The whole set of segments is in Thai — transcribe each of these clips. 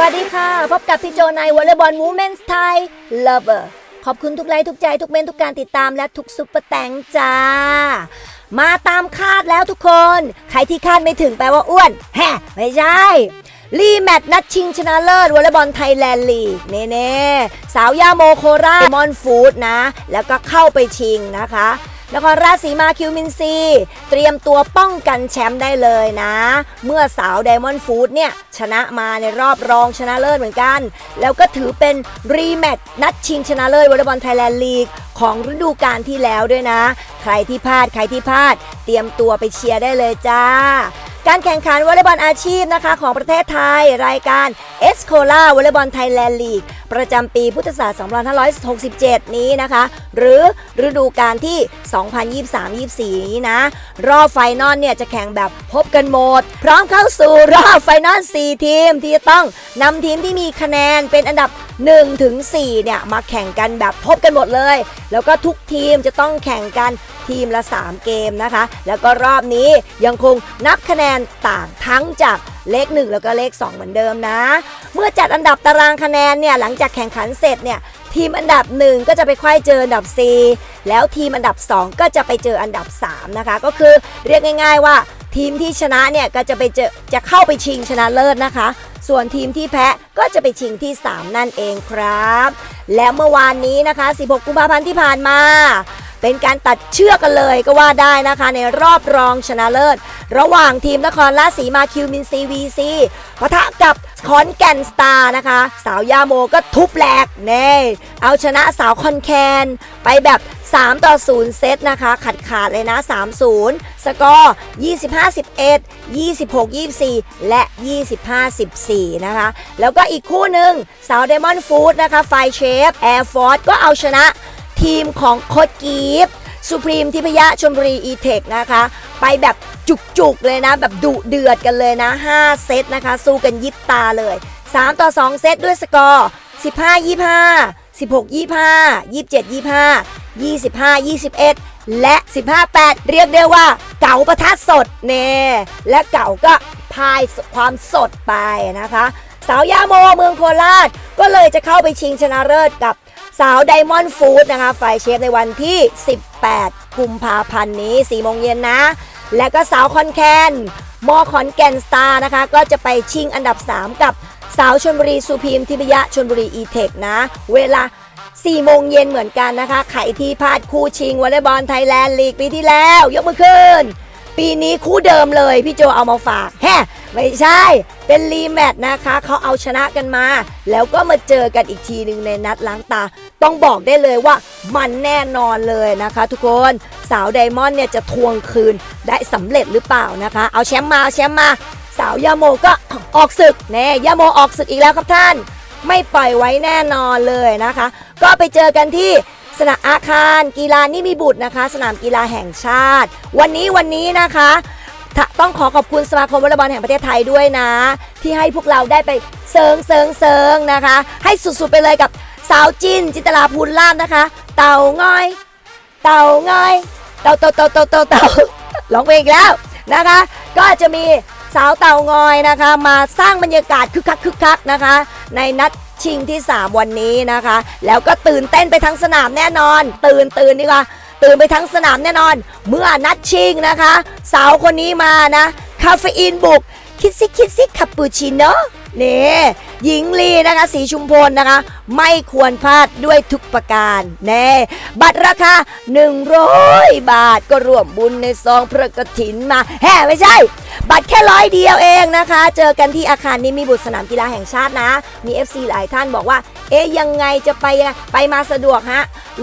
วัสดีค่ะ พบกับพี่โจในวอลเลย์บอลวูแมนส์ไทยเลเวอร์ขอบคุณทุกไลค์ทุกใจทุกเมนทุกการติดตามและทุกซุปเปอร์แตงจ้า มาตามคาดแล้วทุกคน ใครที่คาดไม่ถึงแปลว่าอ้วน แฮะ ไม่ใช่รีแมตช์นัดชิงชนะเลิศวอลเลย์บอลไทยแลนด์ลีกเน่ๆสาวยาโมโคราชมอนฟูดนะ แล้วก็เข้าไปชิงนะคะ นครราชสีมาคิวมินซี เตรียมตัวป้องกันแชมป์ได้เลยนะ เมื่อสาวไดมอนด์ฟูดเนี่ย ชนะมาในรอบรองชนะเลิศเหมือนกัน แล้วก็ถือเป็นรีแมตช์นัดชิงชนะเลิศวอลเลย์บอลไทยแลนด์ลีกของฤดูกาลที่แล้วด้วยนะ ใครที่พลาดใครที่พลาด เตรียมตัวไปเชียร์ได้เลยจ้า การแข่งขันวอลเลย์บอลอาชีพนะคะของประเทศไทย รายการเอสโคลาวอลเลย์บอลไทยแลนด์ลีกประจำปีพุทธศักราช2567 นี้นะคะ หรือฤดูกาลที่ 2023-24 นี้นะ รอบไฟนอลเนี่ยจะแข่งแบบพบกันหมด พร้อมเข้าสู่รอบไฟนอล 4 ทีมที่จะต้องนำทีมที่มีคะแนนเป็นอันดับ1ถึง4เนี่ยมาแข่งกันแบบพบกันหมดเลย แล้วก็ทุกทีมจะต้องแข่งกันทีมละ 3 เกมนะคะ แล้วก็รอบนี้ยังคงนับคะแนนต่างทั้งจากเลข 1 แล้วก็เลข 2 เหมือนเดิมนะ เมื่อจัดอันดับตารางคะแนนเนี่ยหลังจากแข่งขันเสร็จเนี่ยทีมอันดับ 1 ก็จะไปไขว้เจออันดับ 4 แล้วทีมอันดับ 2 ก็จะไปเจออันดับ 3 นะคะ ก็คือเรียกง่าย ๆ ว่าทีมที่ชนะเนี่ยก็จะไปเจอจะเข้าไปชิงชนะเลิศนะคะ ส่วนทีมที่แพ้ก็จะไปชิงที่ 3 นั่นเองครับ และเมื่อวานนี้นะคะ 16 กุมภาพันธ์ที่ผ่านมา เป็นการตัดเชือกกันเลยก็ว่าได้นะคะ ในรอบรองชนะเลิศ ระหว่างทีมนครราชสีมาคิวมินซีวีซีปะทะกับขอนแก่นสตาร์นะคะ สาวยาโมก็ทุบแหลกเน่เอาชนะสาวคอนแคนไปแบบ 3 ต่อ 0 เซตนะคะขัดขาดเลยนะ 3-0 สกอร์ 25-11 26-24 และ 25-14 นะคะ แล้วก็อีกคู่หนึ่งสาวเดมอนฟู้ดนะคะ ไฟเชฟแอร์ฟอร์ก็เอาชนะ ทีมของโคดกีฟสุพรีมทิพยะชลบุรีอีเทคนะคะ ไปแบบจุกๆเลยนะ แบบดุเดือดกันเลยนะ 5 เซตนะคะ สู้กันยิบตาเลย 3 ต่อ 2 เซตด้วยสกอร์ 15 25 16 25 27 25 25 21 และ 15 8 เรียกได้ว่าเก๋าประทัดสดเน่และเก๋าก็พายความสดไปนะคะ สาวยาโมเมืองโคราชก็เลยจะเข้าไปชิงชนะเลิศกับ สาวไดมอนด์ฟู้ดนะคะฝ่ายเชฟในวันที่ 18 กุมภาพันธ์นี้4โมงเย็นนะ และก็สาวคอนแคนมอขอนแก่นสตาร์นะคะ ก็จะไปชิงอันดับ 3 กับสาวชนบุรีสุพีมทิพยะชนบุรีอีเทคนะ เวลา4โมงเย็นเหมือนกันนะคะใครที่พลาดคู่ชิงวอลเลย์บอลไทยแลนด์ลีกปีที่แล้ว ยกมือขึ้น ปีนี้คู่เดิมเลย พี่โจเอามาฝากแฮะ ไม่ใช่ เป็นรีแมตช์นะคะ เขาเอาชนะกันมา แล้วก็มาเจอกันอีกทีหนึ่งในนัดล้างตา ต้องบอกได้เลยว่ามันแน่นอนเลยนะคะ ทุกคน สาวไดมอนด์เนี่ยจะทวงคืนได้สำเร็จหรือเปล่านะคะ เอาแชมป์มาเอาแชมป์มา สาวยาโมก็ออกศึกแน่ยาโมออกศึกอีกแล้วครับท่าน ไม่ปล่อยไว้แน่นอนเลยนะคะ ก็ไปเจอกันที่สนามอาคารกีฬานิมิบุตรนะคะ สนามกีฬาแห่งชาติ วันนี้วันนี้นะคะ ต้องขอขอบคุณสมาคมวอลเลย์บอลแห่งประเทศไทยด้วยนะ ที่ให้พวกเราได้ไปเซิงเซิงเซิงนะคะ ให้สุดๆไปเลยกับสาวจินจินตลาภูลล่ามนะคะ เต่าง้อย เต่าง้อย เต่าเต่าเต่าเต่าเต่าเต่าร้องเพลงอีกแล้วนะคะ ก็จะมีสาวเต่างอยนะคะ มาสร้างบรรยากาศคึกคักคึกคักนะคะ ในนัดชิงที่ 3 วันนี้นะคะ แล้วก็ตื่นเต้นไปทั้งสนามแน่นอน ตื่นตื่นดีกว่า ตื่นไปทั้งสนามแน่นอน เมื่อนัดชิงนะคะ สาวคนนี้มานะ คาเฟอีนบุก คิดซิคิดซิคาปูชิโน่นี่หญิงลีนะคะสีชุมพลนะคะ ไม่ควรพลาดด้วยทุกประการแน่บัตรราคา 100 บาทก็รวมบุญในซองพระกฐินมาแฮ่ไม่ใช่ บัตรแค่ร้อยเดียวเองนะคะ เจอกันที่อาคารนิมิบุตรสนามกีฬาแห่งชาตินะ มี FC หลายท่านบอกว่า เอ๊ยยังไงจะไปไปมาสะดวกฮะ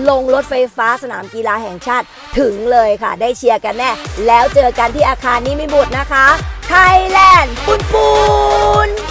ลงรถไฟฟ้าสนามกีฬาแห่งชาติถึงเลยค่ะ ได้เชียร์กันแน่ แล้วเจอกันที่อาคารนิมิบุตรนะคะ ไทยแลนด์ปุนปุน